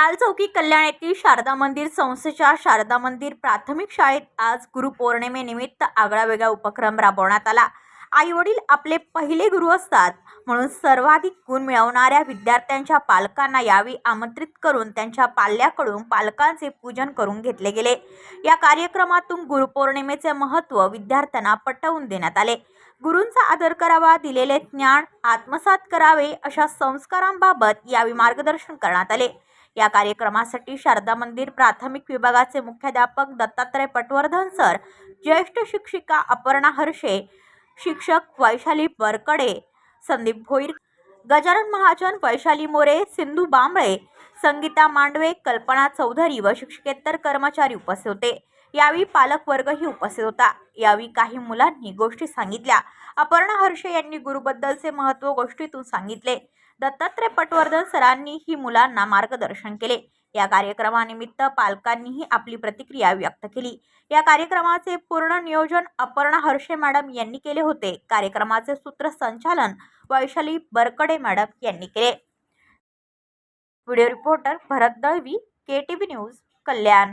लालचौकी कल्याण येथील शारदा मंदिर संस्थेच्या शारदा मंदिर प्राथमिक शाळेत आज गुरुपौर्णिमेनिमित्त आगळा वेगळा उपक्रम राबवण्यात आला. आई वडील आपले पहिले गुरु असतात म्हणून सर्वाधिक गुण मिळवणाऱ्या विद्यार्थ्यांच्या पालकांना यावेळी आमंत्रित करून त्यांच्या पाल्याकडून पालकांचे पूजन करून घेतले गेले. या कार्यक्रमातून गुरुपौर्णिमेचे महत्त्व विद्यार्थ्यांना पटवून देण्यात आले. गुरूंचा आदर करावा दिलेले ज्ञान आत्मसात करावे अशा संस्कारांबाबत यावेळी मार्गदर्शन करण्यात आले. या कार्यक्रमासाठी शारदा मंदिर प्राथमिक विभागाचे मुख्याध्यापक दत्तात्रय पटवर्धन सर ज्येष्ठ शिक्षिका अपर्णा हर्षे शिक्षक वैशाली बरकडे संदीप भोईर गजानन महाजन वैशाली मोरे सिंधू बांबळे संगीता मांडवे कल्पना चौधरी व शिक्षकेतर कर्मचारी उपस्थित होते. यावेळी पालकवर्गही उपस्थित होता. यावेळी काही मुलांनी गोष्टी सांगितल्या. अपर्णा हर्षे यांनी गुरुबद्दलचे महत्त्व गोष्टीतून सांगितले. दत्तात्रय पटवर्धन सरांनी ही मुलांना मार्गदर्शन केले. या कार्यक्रमानिमित्त पालकांनीही आपली प्रतिक्रिया व्यक्त केली. या कार्यक्रमाचे पूर्ण नियोजन अपर्णा हर्षे मॅडम यांनी केले होते. कार्यक्रमाचे सूत्रसंचालन वैशाली बरकडे मॅडम यांनी केले. Video reporter Bharat Dalvi K T V news Kalyan.